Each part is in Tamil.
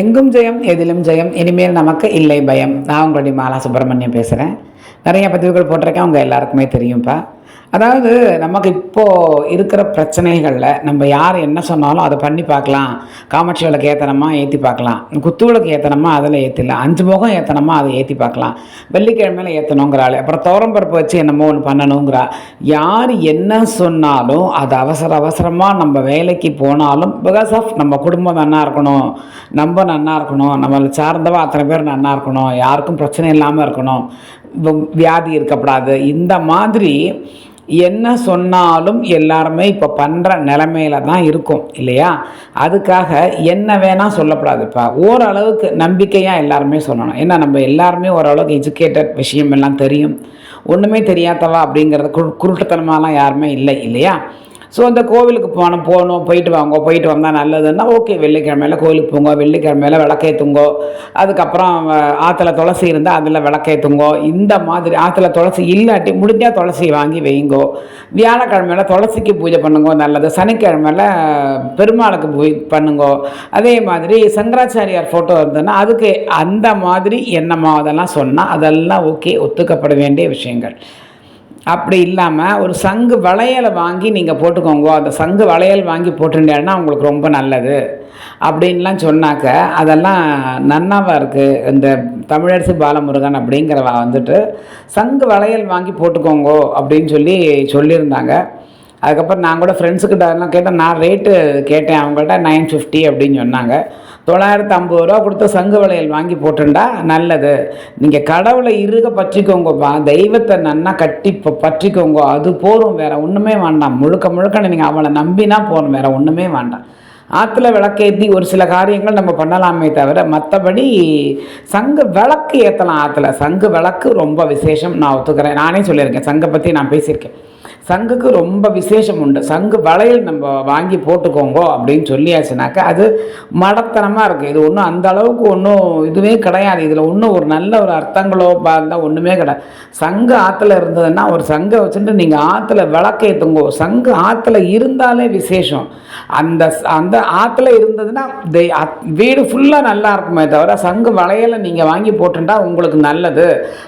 எங்கும் ஜெயம் எதிலும் ஜெயம் இனிமேல் நமக்கு இல்லை பயம். நான் உங்களுடைய மாலா சுப்பிரமணியம் பேசுகிறேன் நிறைய பதிவுகள் போட்டிருக்கேன். அவங்க எல்லாருக்குமே தெரியும்ப்பா அதாவது நமக்கு இப்போது இருக்கிற பிரச்சனைகளில் நம்ம யார் என்ன சொன்னாலும் அதை பண்ணி பார்க்கலாம். காமாட்சி விளக்கு ஏற்றனமா ஏற்றி பார்க்கலாம். குத்து விளக்கு ஏற்றனமா அதில் ஏற்றிடலாம் அஞ்சு முகம் ஏற்றனமா அதை ஏற்றி பார்க்கலாம். வெள்ளிக்கிழமையில ஏற்றணுங்கிறாள் அப்புறம் தோரம்பருப்பு வச்சு என்னமோ ஒன்று பண்ணணுங்கிறா யார் என்ன சொன்னாலும் அது அவசர அவசரமாக நம்ம வேலைக்கு போனாலும் பிகாஸ் ஆஃப் நம்ம குடும்பம் நன்னா இருக்கணும். நம்ம நன்னா இருக்கணும். நம்மளை சார்ந்தவ அத்தனை பேர் நன்னா இருக்கணும். யாருக்கும் பிரச்சனை இல்லாமல் இருக்கணும். வியாதி இருக்கக்கூடாது இந்த மாதிரி என்ன சொன்னாலும் எல்லாருமே இப்போ பண்ணுற நிலமையில தான் இருக்கும் இல்லையா? அதுக்காக என்ன வேணால் சொல்லக்கூடாதுப்பா ஓரளவுக்கு நம்பிக்கையாக எல்லாருமே சொல்லணும். ஏன்னா நம்ம எல்லாருமே ஓரளவுக்கு எஜுகேட்டட் விஷயம் எல்லாம் தெரியும். ஒன்றுமே தெரியாதவா அப்படிங்கிறது குரு குருட்டுத்தனமாலாம் யாருமே இல்லை இல்லையா? ஸோ அந்த கோவிலுக்கு போனோம் போகணும் போயிட்டு வாங்க போயிட்டு வந்தால் நல்லதுன்னா ஓகே வெள்ளிக்கிழமையில கோவிலுக்கு போங்க வெள்ளிக்கிழமையில விளக்கேற்றுங்கோ அதுக்கப்புறம் ஆற்றுல துளசி இருந்தால் அதில் விளக்கேற்றுங்கோ இந்த மாதிரி ஆற்றுல துளசி இல்லாட்டி முடிஞ்சால் துளசி வாங்கி வைங்கோ. வியாழக்கிழமையில துளசிக்கு பூஜை பண்ணுங்கோ நல்லது. சனிக்கிழமையில பெருமாளுக்கு பூஜை பண்ணுங்கோ. அதே மாதிரி சங்கராச்சாரியார் ஃபோட்டோ இருந்ததுன்னா அதுக்கு அந்த மாதிரி என்னமோ அதெல்லாம் சொன்னால் அதெல்லாம் ஓகே ஒத்துக்கப்பட வேண்டிய விஷயங்கள். அப்படி இல்லாமல் ஒரு சங்கு வளையலை வாங்கி நீங்கள் போட்டுக்கோங்க. அந்த சங்கு வளையல் வாங்கி போட்டுட்டேன்னா உங்களுக்கு ரொம்ப நல்லது. அப்படின்லாம் சொன்னாக்க அதெல்லாம் நன்னாவாக இருக்குது இந்த தமிழரசு பாலமுருகன் அப்படிங்கிறவ வந்துட்டு சங்கு வளையல் வாங்கி போட்டுக்கோங்கோ அப்படின்னு சொல்லி சொல்லியிருந்தாங்க. அதுக்கப்புறம் நான் கூட ஃப்ரெண்ட்ஸுக்கிட்ட அதெல்லாம் கேட்டேன். நான் ரேட்டு கேட்டேன். அவங்கள்ட்ட நைன் ஃபிஃப்டி அப்படின்னு சொன்னாங்க. தொள்ளாயிரத்து ஐம்பது ரூபா கொடுத்து சங்கு வளையல் வாங்கி போட்டுண்டா நல்லது. நீங்கள் கடவுளை இறுக பற்றிக்கோங்கப்பா தெய்வத்தை நன்னா கட்டி ப- பற்றிக்கோங்க. அது போகும் வேறு ஒன்றுமே வேண்டாம். முழுக்க முழுக்க நீங்கள் அவளை நம்பினா போகணும் வேறு ஒன்றுமே வேண்டாம். ஆற்றுல விளக்கேற்றி ஒரு சில காரியங்கள் நம்ம பண்ணலாமே தவிர மற்றபடி சங்கு விளக்கு ஏற்றலாம் ஆற்றுல சங்கு விளக்கு ரொம்ப விசேஷம். நான் ஒத்துக்கிறேன். நானே சொல்லியிருக்கேன். சங்கை பற்றி நான் பேசியிருக்கேன். சங்குக்கு ரொம்ப விசேஷம் உண்டு. சங்கு வளையல் நம்ம வாங்கி போட்டுக்கோங்க அப்படின்னு சொல்லியாச்சுனாக்கா அது மடத்தனமாக இருக்குது இது ஒன்றும் அந்த அளவுக்கு ஒன்றும் இதுவே கிடையாது. இதில் ஒன்றும் ஒரு நல்ல ஒரு அர்த்தங்களோ இருந்தால் ஒன்றுமே கிடையாது. சங்கு ஆற்றுல இருந்ததுன்னா ஒரு சங்கை வச்சுட்டு நீங்கள் ஆற்றுல விளக்கேற்றுங்கோ சங்கு ஆற்றுல இருந்தாலே விசேஷம். அந்த அந்த ஆற்றுல இருந்ததுன்னா வீடு ஃபுல்லாக நல்லா இருக்குமே தவிர சங்கு வளையலை நீங்கள் வாங்கி போட்டுட்டா உங்களுக்கு நல்லது.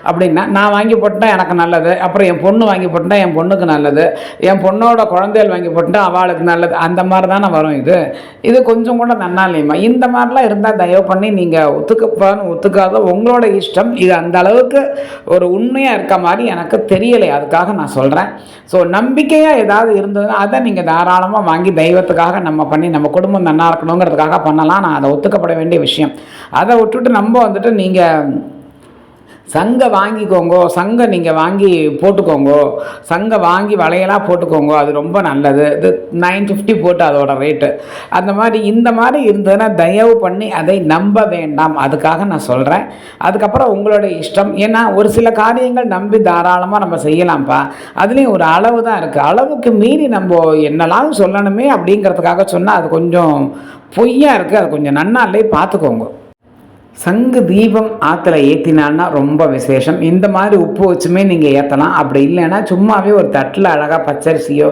அப்படின்னா நான் வாங்கி போட்டுட்டா எனக்கு நல்லது. அப்புறம் என் பொண்ணு வாங்கி போட்டுட்டா என் பொண்ணுக்கு நல்லது. என் பொண்ணோட குழந்தைகள் வாங்கி போட்டுட்டா அவளுக்கு நல்லது. அந்த மாதிரி தானே வரும் இது. இது கொஞ்சம் கூட நன்னா இல்லையம்மா இந்த மாதிரிலாம் இருந்தால் தயவு பண்ணி நீங்கள் ஒத்துக்கப்பான்னு ஒத்துக்காத உங்களோட இஷ்டம். இது அந்த அளவுக்கு ஒரு உண்மையாக இருக்க மாதிரி எனக்கு தெரியலை. அதுக்காக நான் சொல்கிறேன் ஸோ நம்பிக்கையாக ஏதாவது இருந்ததுன்னா அதை நீங்கள் தாராளமாக வாங்கி தெய்வத்துக்காக நம்ம பண்ணி நம்ம குடும்பம் நல்லா இருக்கணுங்கிறதுக்காக பண்ணலாம். நான் அதை ஒத்துக்கப்பட வேண்டிய விஷயம். அதை விட்டுட்டு நம்ம வந்துட்டு நீங்கள் சங்கை வாங்கிக்கோங்கோ சங்கை நீங்கள் வாங்கி போட்டுக்கோங்க சங்கை வாங்கி வளையலாக போட்டுக்கோங்க அது ரொம்ப நல்லது. இது நைன் ஃபிஃப்டி போட்டு அதோட ரேட்டு அந்த மாதிரி இந்த மாதிரி இருந்ததுன்னா தயவு பண்ணி அதை நம்ப வேண்டாம். அதுக்காக நான் சொல்கிறேன் அதுக்கப்புறம் உங்களோட இஷ்டம். ஏன்னா ஒரு சில காரியங்கள் நம்பி தாராளமாக நம்ம செய்யலாம்ப்பா. அதுலேயும் ஒரு அளவு தான் இருக்குது அளவுக்கு மீறி நம்ம என்னெல்லாம் சொல்லணுமே அப்படிங்கிறதுக்காக சொன்னால் அது கொஞ்சம் பொய்யாக இருக்குது அது கொஞ்சம் நன்னாலே பார்த்துக்கோங்க. சங்கு தீபம் ஆற்றுல ஏற்றினான்னா ரொம்ப விசேஷம். இந்த மாதிரி உப்பு வச்சுமே நீங்கள் ஏற்றலாம் அப்படி இல்லைன்னா சும்மாவே ஒரு தட்டில் அழகாக பச்சரிசியோ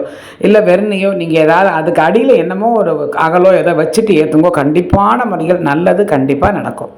இல்லை வெறுனையோ நீங்கள் ஏதாவது அதுக்கு அடியில் என்னமோ ஒரு அகலோ எதை வச்சுட்டு ஏற்றுங்கோ கண்டிப்பான முறைகள் நல்லது கண்டிப்பாக நடக்கும்.